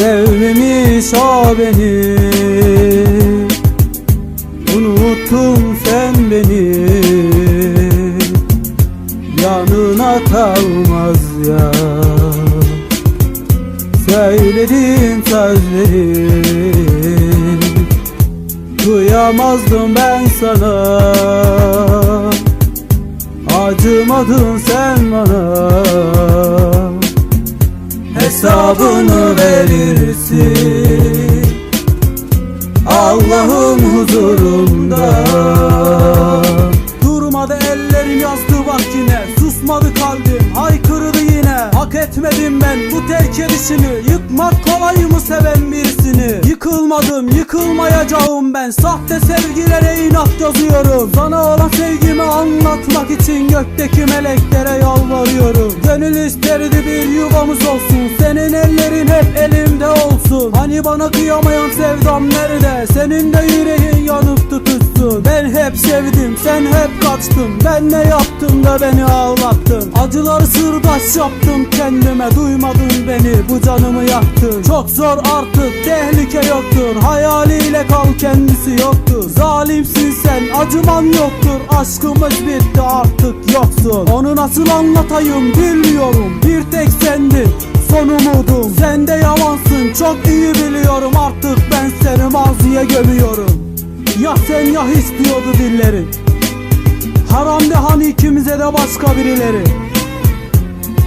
Sevmemiş o beni. Unuttun sen beni. Yanına kalmaz ya. Söylediğin sözleri. Duyamazdım ben sana. Acımadın sen bana. Hesabını Allah'ın huzurunda Durmadı ellerim yazdı bak yine Susmadı kalbim haykırdı yine. Hak etmedim ben bu terk edişini Yıkmak kolay mı seven birisini? Yıkılmadım yıkılmayacağım ben Sahte sevgilere inat yazıyorum. Sana olan sevgimi anlatmak için Gökteki meleklere yalvarıyorum. Gönül isterdi bir yuvamız olsun bana kıyamayan sevdam nerede? Senin de yüreğin yanıp tutuşsun. Ben hep sevdim sen hep kaçtın. Ben ne yaptım da beni ağlattın Acıları sırdaş yaptım kendime Duymadın beni. Bu canımı yaktın. Çok zor artık tehlike yoktur. Hayaliyle kal kendisi yoktur. Zalimsin sen acıman yoktur. Aşkımız bitti artık yoksun. Onu nasıl anlatayım bilmiyorum. Bir tek sendin son umudum. Sen de yalansın çok iyi biliyorum. Artık ben seni maziye gömüyorum. Ya sen ya istiyordu dillerin. Haram de hani ikimize de başka birileri.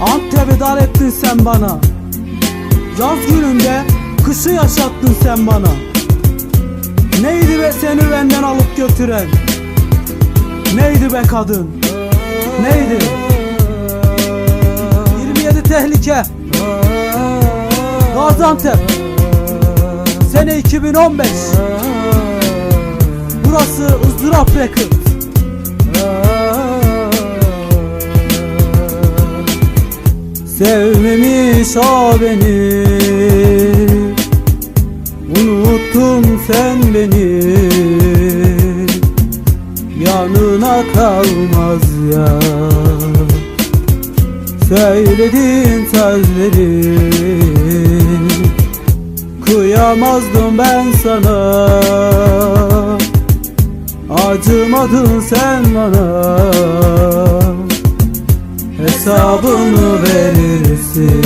Antep'i dar ettin sen bana. Yaz gününde kışı yaşattın sen bana. Neydi be seni benden alıp götüren? Neydi be kadın? Neydi? 27 tehlike Gaziantep. Sene 2015 Burası ızdırap record. Sevmemiş o beni. Unuttun sen beni. Yanına kalmaz ya. Söylediğin sözleri Kıyamazdım ben sana. Acımadın sen bana. Hesabını verirsin.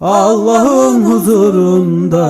Allah'ın huzurunda